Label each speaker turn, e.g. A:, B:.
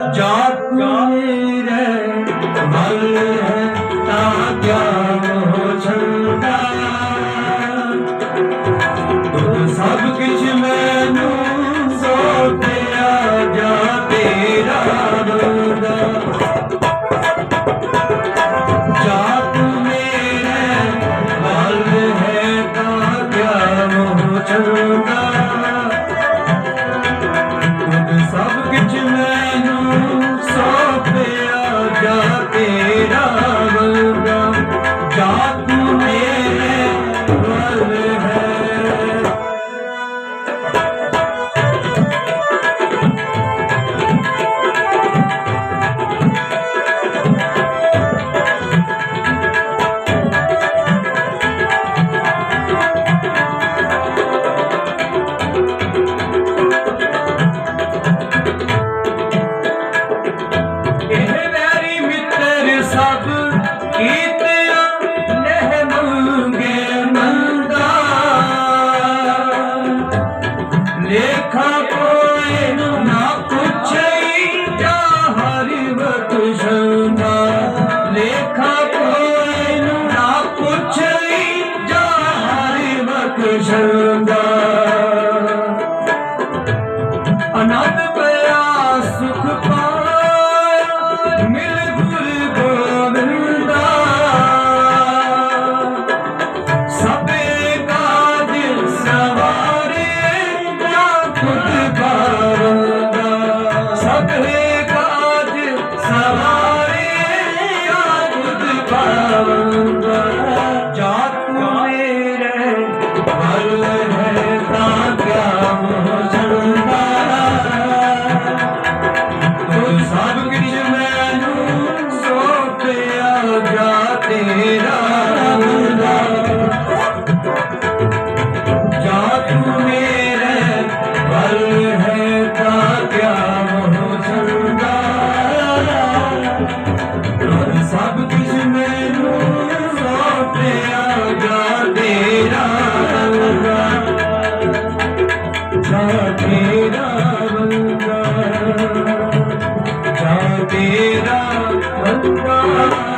A: जात मेरे मल है ता ज्ञान हो छंदा तुम सब किछ मैनू सोतिया जा तेरा रोदा जात मेरे मल है ता ज्ञान हो छंदा Krishna. Thank you.